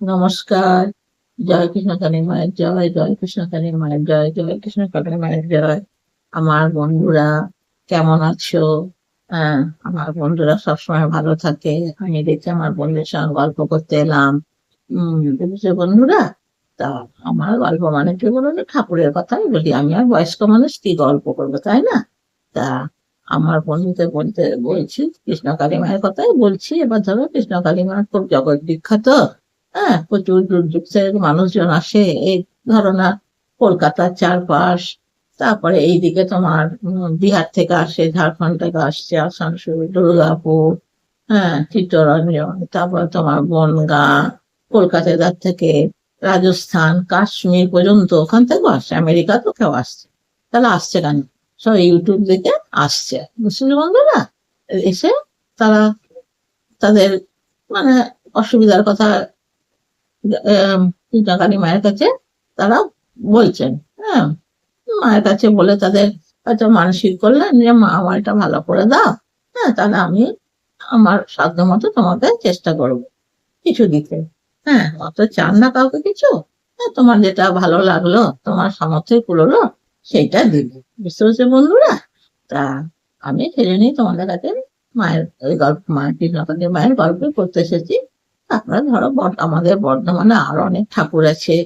নমস্কার। জয় কৃষ্ণ কালী মায়ের জয় জয় কৃষ্ণ কালী মায়ের জয় জয় কৃষ্ণ কালী মায়ের জয়। আমার বন্ধুরা, কেমন আছো? হ্যাঁ আমার বন্ধুরা সবসময় ভালো থাকে। আমি দেখছি আমার বন্ধুদের সঙ্গে গল্প করতে এলাম। বুঝেছ বন্ধুরা? তা আমার গল্প মানে কি বলুন? ঠাকুরের কথাই বলি। আমি আর বয়স্ক মানুষ কি গল্প করব, তাই না? তা আমার বন্ধুদের বলতে বলছি, কৃষ্ণ কালী মায়ের কথাই বলছি। এবার ধরো কৃষ্ণ কালী মা খুব জগৎ বিখ্যাত। হ্যাঁ প্রচুর দূর দূর থেকে মানুষজন আসে, এই ধরো না, কলকাতার চারপাশ, তারপরে এইদিকে তোমার বিহার থেকে আসে ঝাড়খন্ড থেকে আসছে, আসানসোল, দুর্গাপুর হ্যাঁ চিত্তরঞ্জন, তারপরে তোমার বনগাঁ, কলকাতার থেকে রাজস্থান, কাশ্মীর পর্যন্ত ওখান থেকেও আসছে আমেরিকা তো কেউ আসছে। তাহলে আসছে কেন? সব ইউটিউব দেখে আসছে। বুঝলি বন্ধুরা, এসে তারা তাদের মানে অসুবিধার কথা কৃষ্ণকালী মায়ের কাছে তারা বলছেন হ্যাঁ মায়ের কাছে বলে তাদের হয়তো মানসিক করলেন যে, মা আমার এটা ভালো করে দাও হ্যাঁ তাহলে আমি আমার সাধ্য মতো তোমাকে চেষ্টা করব কিছু দিতে হ্যাঁ অত চান না কাউকে কিছু হ্যাঁ তোমার যেটা ভালো লাগল, তোমার সামর্থ্য কুলোলো সেইটা দিবে। বুঝতে পারছ বন্ধুরা? তা আমি নিয়ে তোমাদের কাছে মায়ের ওই গল্প মায়ের মায়ের গল্প করতে এসেছি। তারপরে ধরো আমাদের বর্ধমানে আরও অনেক ঠাকুর আছে।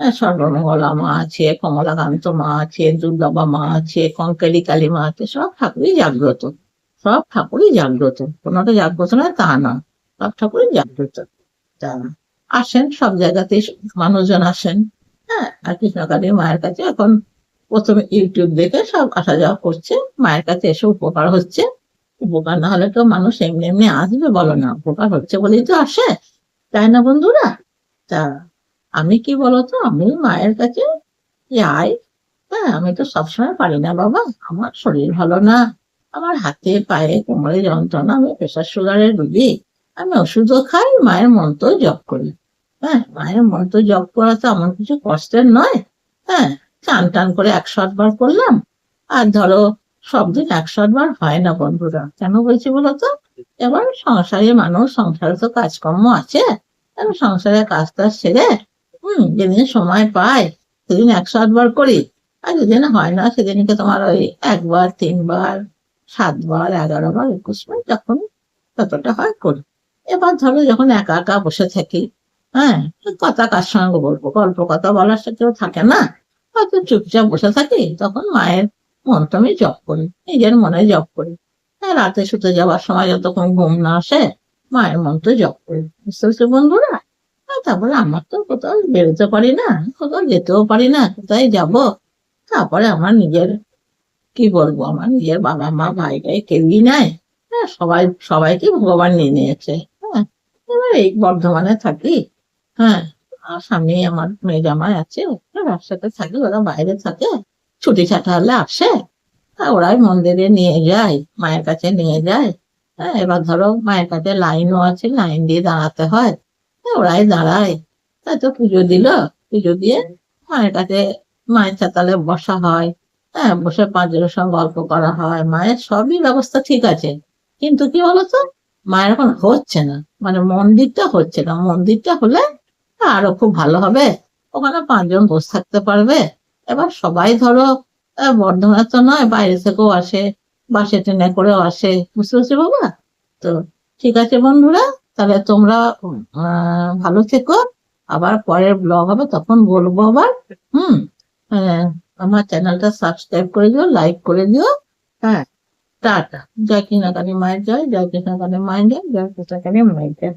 সর্বমঙ্গলা মা আছে, কমলাকান্ত মা আছে, দুর্গাবা মা আছে, কঙ্কালী কালী মা আছে, সব ঠাকুরই জাগ্রত। সব ঠাকুরই জাগ্রত। কোনোটা জাগ্রত নয়, তা না। সব ঠাকুরই জাগ্রত। তা আসেন, সব জায়গাতে মানুষজন আসেন। হ্যাঁ আর কৃষ্ণকালী মায়ের কাছে এখন প্রথমে ইউটিউব দেখে সব আসা যাওয়া করছে। মায়ের কাছে এসে উপকার হচ্ছে। উপকার? না হলে তো মানুষ এমনি এমনি আসবে বলো না। উপকার হচ্ছে বলেই তো আসে। তাই না বন্ধুরা? তা আমি কি বলতো? আমি মায়ের কাছে যাই হ্যাঁ আমি তো সবসময় পারি না বাবা। আমার শরীর ভালো না। আমার হাতে, পায়ে, কোমরে যন্ত্রণা, আমি প্রেশার সুগারের রুগী। আমি ওষুধও খাই, মায়ের মন্ত্র জপ করি। হ্যাঁ মায়ের মন্ত্র জপ করা তো আমার কিছু কষ্টের নয়। হ্যাঁ চান টান করে একশো আটবার করলাম। আর ধরো সব দিন একশো আটবার হয় না বন্ধুরা। কেন বলছি বলতো? এবার সংসারে মানুষ, সংসারে তো কাজকর্ম আছে। আমি সংসারের কাজ টাজ সেরে, হম, যেদিন সময় পাই, সেদিন একশো আটবার করি। আর যেদিন হয় না, সেদিনকে তোমার ওই একবার, তিনবার, সাতবার এগারো বার একুশ বার যখন ততটা হয় করি। এবার ধরো যখন একা একা বসে থাকি হ্যাঁ কথা কার সঙ্গে বলব? গল্প কথা বলার সাথে থাকে না। হয়তো চুপচাপ বসে থাকি, তখন মায়ের মন্ত্র আমি জপ করি, নিজের মনে জপ করি। হ্যাঁ রাতে শুতে যাওয়ার সময় যতক্ষণ ঘুম না আসে, মায়ের মন্ত্র জপ করি। বুঝতে পারছ বন্ধুরা? তারপরে আমার তো কোথাও বেরোতে পারি না, কোথাও যেতেও পারি না, কোথায় যাব? তারপরে আমার নিজের, কি বলব, আমার নিজের বাবা মা ভাই টাই কেউই নাই। হ্যাঁ সবাই, সবাইকে ভগবান নিয়ে নিয়েছে। হ্যাঁ এবার এই বর্ধমানে থাকি। হ্যাঁ আর সামনে আমার মেয়ে জামাই আছে, ওরা ব্যবসাতে থাকে, ওরা বাইরে থাকে। ছুটি ছাটা হলে আসে ওরাই মন্দিরে নিয়ে যায়, মায়ের কাছে নিয়ে যায়। হ্যাঁ এবার ধরো মায়ের কাছে লাইনও আছে, লাইন দিয়ে দাঁড়াতে হয়। ওরাই দাঁড়ায়। তাই তো পুজো দিল, পুজো দিয়ে মায়ের কাছে, মায়ের চাতালে বসা হয়। হ্যাঁ বসে পাঁচজনের সঙ্গে গল্প করা হয়। মায়ের সবই ব্যবস্থা ঠিক আছে। কিন্তু কি বলতো? মায়ের এখন হচ্ছে না। মানে মন্দিরটা হচ্ছে না। মন্দিরটা হলে আরও খুব ভালো হবে। ওখানে পাঁচজন বসে থাকতে পারবে। এবার সবাই ধরো বর্ধমানে তো নয় বাইরে থেকেও আসে বাসে ট্রেনে করেও আসে। বুঝতে পারছ বাবা? তো ঠিক আছে বন্ধুরা তাহলে তোমরা ভালো থেকো। আবার পরের ব্লগ হবে তখন বলব আবার। হুম। আহ, আমার চ্যানেলটা সাবস্ক্রাইব করে দিও লাইক করে দিও। হ্যাঁ। টাটা। জয় কৃষ্ণকালী মায়ের জয় জয় কৃষ্ণকালী মায়ের জয় জয় কৃষ্ণকালী মায়ের জয়।